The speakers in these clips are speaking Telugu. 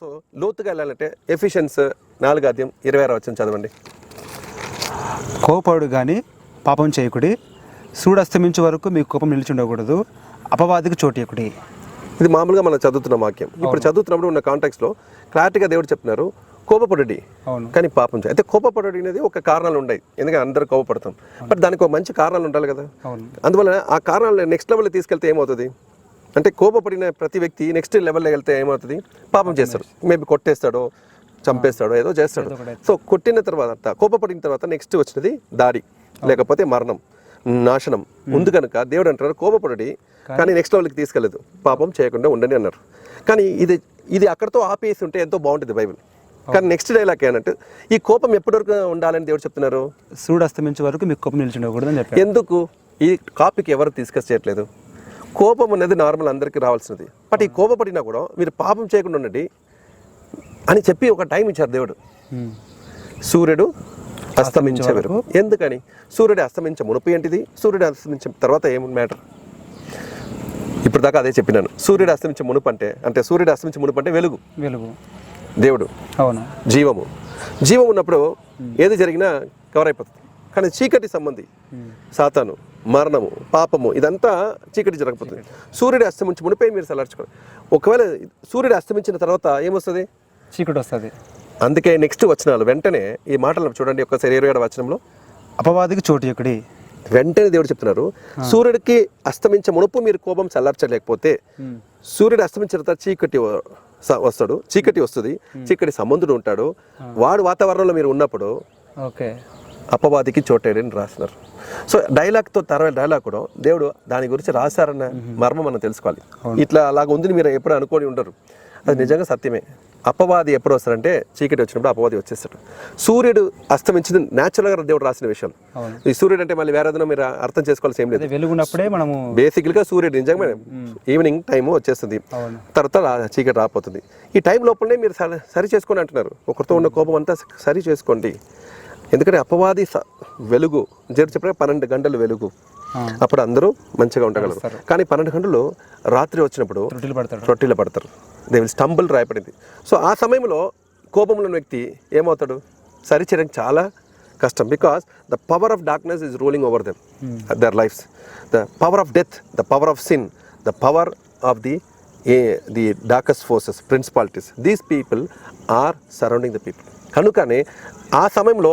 సో లోతుగా వెళ్ళాలంటే ఎఫిషియన్స్ నాలుగు అధ్యాయం ఇరవై ఆరు వచ్చిన చదవండి. కోపడు కానీ పాపం చేయకుడి సూడు అస్తమించే వరకు మీ కోపం నిలిచి ఉండకూడదు అపవాదికి చోటియకుడి ఇది మామూలుగా మనం చదువుతున్న వాక్యం. ఇప్పుడు చదువుతున్నప్పుడు ఉన్న కాంటాక్స్లో క్లారిటీగా దేవుడు చెప్తున్నారు కోపపడుడి. కానీ పాపం చేయ అయితే కోపపడడి అనేది ఒక కారణాలు ఉన్నాయి ఎందుకంటే అందరూ కోపపడతాం. బట్ దానికి ఒక మంచి కారణాలు ఉండాలి కదా. అందువల్ల ఆ కారణాలు నెక్స్ట్ లెవెల్ తీసుకెళ్తే ఏమవుతుంది? అంటే కోపపడిన ప్రతి వ్యక్తి నెక్స్ట్ లెవెల్లో వెళ్తే ఏమవుతుంది? పాపం చేస్తాడు. మేబీ కొట్టేస్తాడో చంపేస్తాడో ఏదో చేస్తాడు. సో కొట్టిన తర్వాత కోపపడిన తర్వాత నెక్స్ట్ వచ్చినది దాడి. లేకపోతే మరణం నాశనం. ఉంది కనుక దేవుడు అంటారు కోపపడి కానీ నెక్స్ట్ లెవెల్కి తీసుకెళ్ళదు. పాపం చేయకుండా ఉండని అన్నారు. కానీ ఇది ఇది అక్కడతో ఆపేసి ఉంటే ఎంతో బాగుంటుంది బైబిల్. కానీ నెక్స్ట్ డైలాగ్ ఏంటంటే ఈ కోపం ఎప్పటి వరకు ఉండాలని దేవుడు చెప్తున్నారు? సూడు అస్తమించే వరకు మీ కోపం నిలిచి ఉండకూడదు ఎందుకు? ఈ టాపిక్ ఎవరు డిస్కస్ చేయట్లేదు? కోపం అనేది నార్మల్ అందరికీ రావాల్సినది. బట్ ఈ కోపపడినా కూడా మీరు పాపం చేయకుండా ఉండండి అని చెప్పి ఒక టైం ఇచ్చారు దేవుడు. సూర్యుడు అస్తమించే వరకు. ఎందుకని? సూర్యుడు అస్తమించే మునుపు ఏంటిది? సూర్యుడు అస్తమించిన తర్వాత ఏముంది మ్యాటర్ ఇప్పుడు దాకా అదే చెప్పినాను. సూర్యుడు అస్తమించే మునుపు అంటే అంటే సూర్యుడు అస్తమించే మునుపు అంటే వెలుగు. వెలుగు. దేవుడు. అవును. జీవము. జీవం ఉన్నప్పుడు ఏది జరిగినా కవర్ అయిపోతుంది. కానీ చీకటి సంబంధి సాతాను. మరణము పాపము ఇదంతా చీకటి జరగకపోతుంది. సూర్యుడు అస్తమించి మునిపై మీరు సలార్చుకోవాలి ఒకవేళ సూర్యుడు అస్తమించిన తర్వాత ఏమొస్తుంది? చీకటి వస్తుంది అందుకే నెక్స్ట్ వచనాలు వెంటనే ఈ మాటలు చూడండి ఒకసారి ఇరవై ఏడు వచనంలో. అపవాదికి చోటియకుడి వెంటనే దేవుడు చెప్తున్నారు సూర్యుడికి అస్తమించే మునుపు మీరు కోపం చల్లార్చలేకపోతే సూర్యుడు అస్తమించిన తర్వాత చీకటి వస్తాడు చీకటి వస్తుంది చీకటి సంబంధుడు ఉంటాడు. వాడు వాతావరణంలో మీరు ఉన్నప్పుడు ఓకే. అపవాదికి చోటేడని రాస్తున్నారు సో డైలాగ్తో తర్వాత డైలాగ్ కూడా దేవుడు దాని గురించి రాశారన్న మర్మం మనం తెలుసుకోవాలి. ఇట్లా అలాగ ఉందని మీరు ఎప్పుడు అనుకోని ఉండరు. అది నిజంగా సత్యమే. అపవాది ఎప్పుడు వస్తారంటే చీకటి వచ్చినప్పుడు అపవాది వచ్చేస్తాడు. సూర్యుడు అస్తమించింది న్యాచురల్గా దేవుడు రాసిన విషయం. ఈ సూర్యుడు అంటే మళ్ళీ వేరే ఏదైనా మీరు అర్థం చేసుకోవాల్సి ఏం లేదు. వెలుగున్నప్పుడే మనము బేసిక్గా సూర్యుడు నిజంగా ఈవినింగ్ టైం వచ్చేస్తుంది. తర్వాత చీకటి రాపోతుంది. ఈ టైం లోపలనే మీరు సరి చేసుకోండి అంటున్నారు. ఒకరితో ఉన్న కోపం అంతా సరి చేసుకోండి. ఎందుకంటే అపవాది వెలుగు జరి చెప్పిన పన్నెండు గంటలు వెలుగు. అప్పుడు అందరూ మంచిగా ఉండగలరు. కానీ పన్నెండు గంటలు రాత్రి వచ్చినప్పుడు రొట్టెలు పడతారు. దే విల్ స్టంబుల్ రాయపడింది సో ఆ సమయంలో కోపంలో ఉన్న వ్యక్తి ఏమవుతాడు? సరిచేయడానికి చాలా కష్టం. Because the power of darkness is ruling over them. Their lives the power of death the power of sin the power of the the darkest forces principalities. These people are surrounding the people. కనుకనే ఆ సమయంలో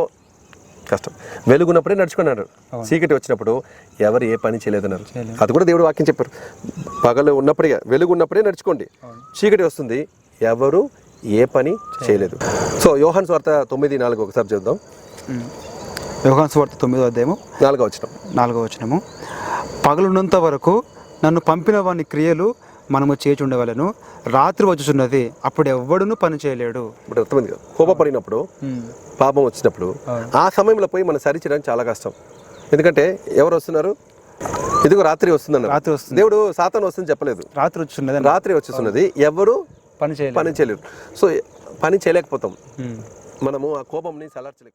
కష్టం. వెలుగున్నప్పుడే నడుచుకున్నాడు చీకటి వచ్చినప్పుడు ఎవరు ఏ పని చేయలేదన్నారు. అది కూడా దేవుడు వాక్యం చెప్పారు. పగలు ఉన్నప్పుడే వెలుగు ఉన్నప్పుడే నడుచుకోండి చీకటి వస్తుంది ఎవరు ఏ పని చేయలేదు. సో యోహాన్ స్వార్త తొమ్మిది నాలుగు ఒకసారి చూద్దాం యోగాన్ సువార్త తొమ్మిదో అధ్యాయము. నాలుగో వచ్చిన నాలుగో వచనము. పగలున్నంత వరకు నన్ను పంపిన వాని క్రియలు మనము చేచి ఉండవలను రాత్రి వచ్చుచున్నది అప్పుడు ఎవ్వడును పని చేయలేడు. ఇప్పుడు అర్థమైంది కదా? కోపపడినప్పుడు పాపం వచ్చినప్పుడు ఆ. సమయంలో పోయి మనం సరి చేయడానికి చాలా కష్టం. ఎందుకంటే ఎవరు వస్తున్నారు? ఇదిగో రాత్రి వస్తుందన్నారు. రాత్రి వస్తుంది. దేవుడు సాతాను వస్తుంది చెప్పలేదు. రాత్రి వచ్చుచున్నది రాత్రి వచ్చేస్తున్నది ఎవరు? పని చేయలేడు పని చేయలేరు సో పని చేయలేకపోతాం. మనము ఆ కోపంని చల్లార్చలేక